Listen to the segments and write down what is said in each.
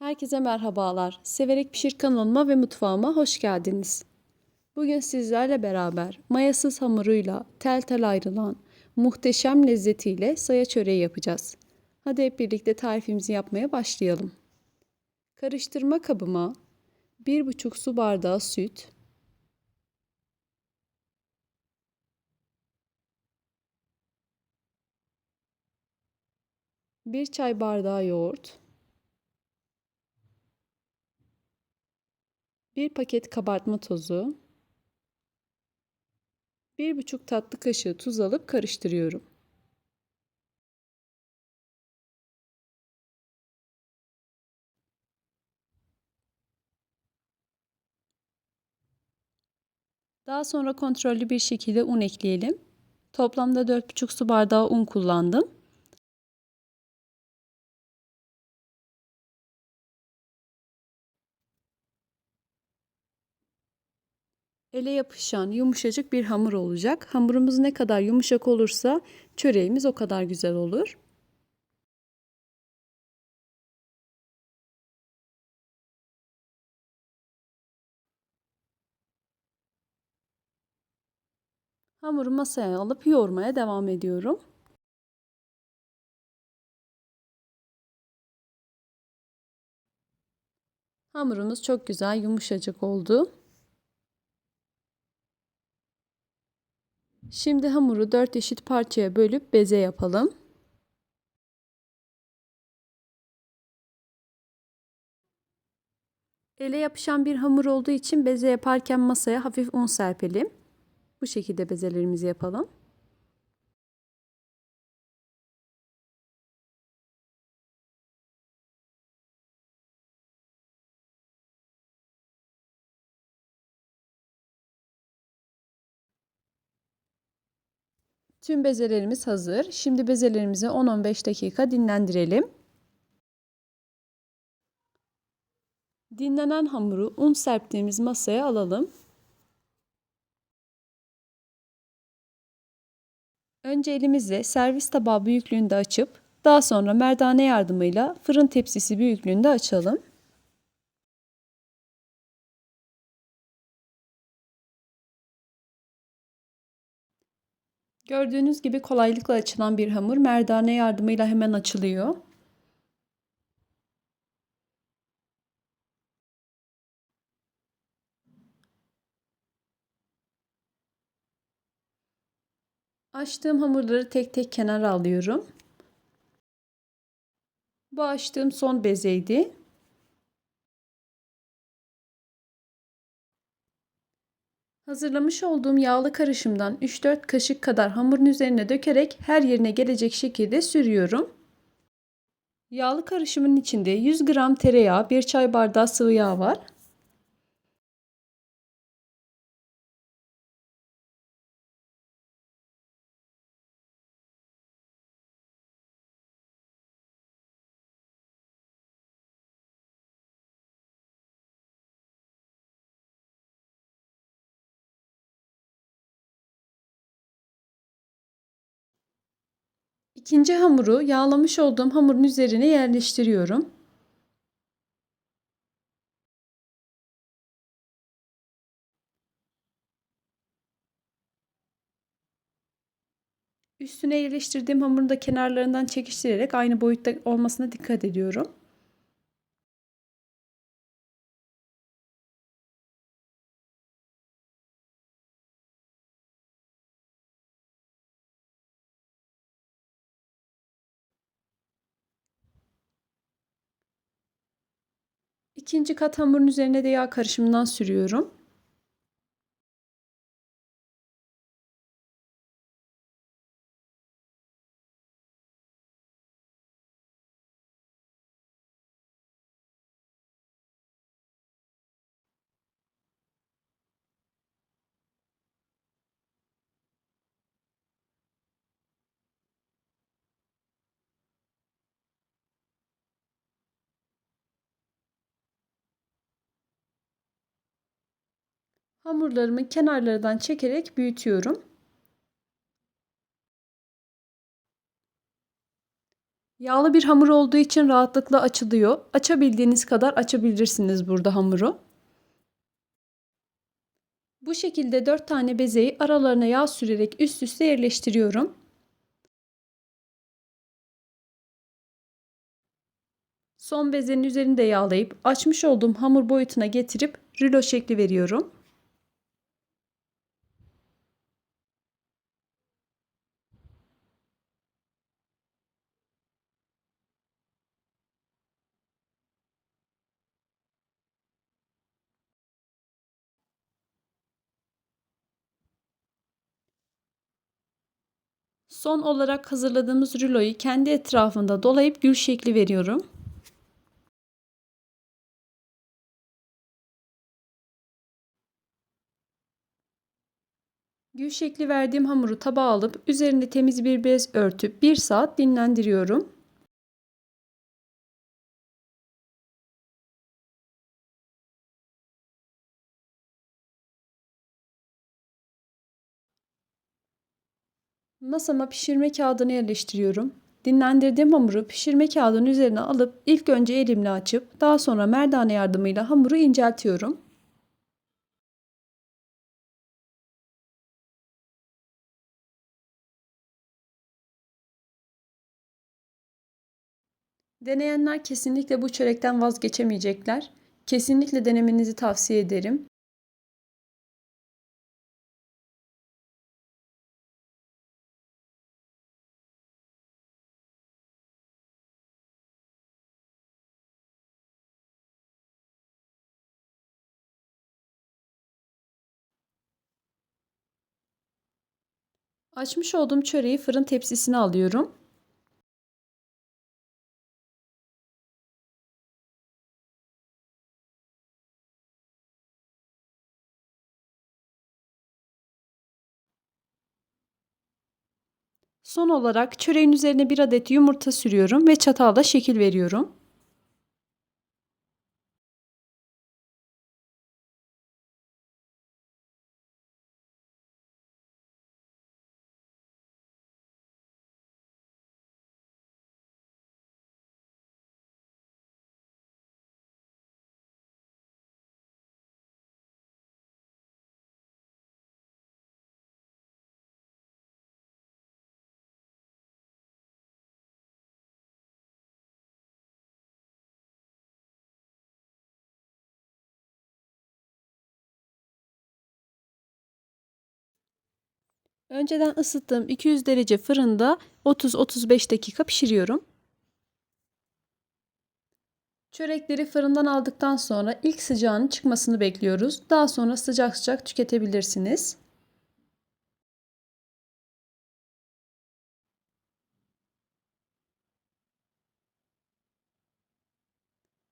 Herkese merhabalar. Severek Pişir kanalıma ve mutfağıma hoş geldiniz. Bugün sizlerle beraber mayasız hamuruyla tel tel ayrılan muhteşem lezzetiyle saya çöreği yapacağız. Hadi hep birlikte tarifimizi yapmaya başlayalım. Karıştırma kabıma 1,5 su bardağı süt, bir çay bardağı yoğurt, bir paket kabartma tozu, bir buçuk tatlı kaşığı tuz alıp karıştırıyorum. Daha sonra kontrollü bir şekilde un ekleyelim. Toplamda 4,5 su bardağı un kullandım. Ele yapışan yumuşacık bir hamur olacak. Hamurumuz ne kadar yumuşak olursa çöreğimiz o kadar güzel olur. Hamuru masaya alıp yoğurmaya devam ediyorum. Hamurumuz çok güzel yumuşacık oldu. Şimdi hamuru 4 eşit parçaya bölüp beze yapalım. Ele yapışan bir hamur olduğu için beze yaparken masaya hafif un serpelim. Bu şekilde bezelerimizi yapalım. Tüm bezelerimiz hazır. Şimdi bezelerimizi 10-15 dakika dinlendirelim. Dinlenen hamuru un serptiğimiz masaya alalım. Önce elimizle servis tabağı büyüklüğünde açıp daha sonra merdane yardımıyla fırın tepsisi büyüklüğünde açalım. Gördüğünüz gibi kolaylıkla açılan bir hamur merdane yardımıyla hemen açılıyor. Açtığım hamurları tek tek kenara alıyorum. Bu açtığım son bezeydi. Hazırlamış olduğum yağlı karışımdan 3-4 kaşık kadar hamurun üzerine dökerek her yerine gelecek şekilde sürüyorum. Yağlı karışımın içinde 100 gram tereyağı, 1 çay bardağı sıvı yağ var. İkinci hamuru yağlamış olduğum hamurun üzerine yerleştiriyorum. Üstüne yerleştirdiğim hamurun da kenarlarından çekiştirerek aynı boyutta olmasına dikkat ediyorum. İkinci kat hamurun üzerine de yağ karışımından sürüyorum. Hamurlarımı kenarlardan çekerek büyütüyorum. Yağlı bir hamur olduğu için rahatlıkla açılıyor. Açabildiğiniz kadar açabilirsiniz burada hamuru. Bu şekilde 4 tane bezeyi aralarına yağ sürerek üst üste yerleştiriyorum. Son bezenin üzerini de yağlayıp açmış olduğum hamur boyutuna getirip rulo şekli veriyorum. Son olarak hazırladığımız ruloyu kendi etrafında dolayıp gül şekli veriyorum. Gül şekli verdiğim hamuru tabağa alıp üzerinde temiz bir bez örtüp 1 saat dinlendiriyorum. Masama pişirme kağıdını yerleştiriyorum. Dinlendirdiğim hamuru pişirme kağıdının üzerine alıp ilk önce elimle açıp daha sonra merdane yardımıyla hamuru inceltiyorum. Deneyenler kesinlikle bu çörekten vazgeçemeyecekler. Kesinlikle denemenizi tavsiye ederim. Açmış olduğum çöreği fırın tepsisine alıyorum. Son olarak çöreğin üzerine bir adet yumurta sürüyorum ve çatalla şekil veriyorum. Önceden ısıttığım 200 derece fırında 30-35 dakika pişiriyorum. Çörekleri fırından aldıktan sonra ilk sıcağının çıkmasını bekliyoruz. Daha sonra sıcak sıcak tüketebilirsiniz.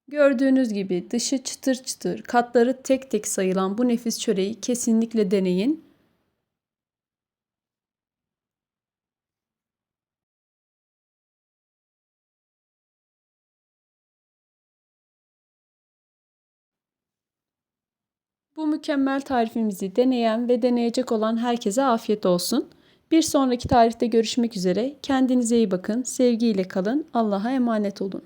Gördüğünüz gibi dışı çıtır çıtır, katları tek tek sayılan bu nefis çöreği kesinlikle deneyin. Mükemmel tarifimizi deneyen ve deneyecek olan herkese afiyet olsun. Bir sonraki tarifte görüşmek üzere. Kendinize iyi bakın. Sevgiyle kalın. Allah'a emanet olun.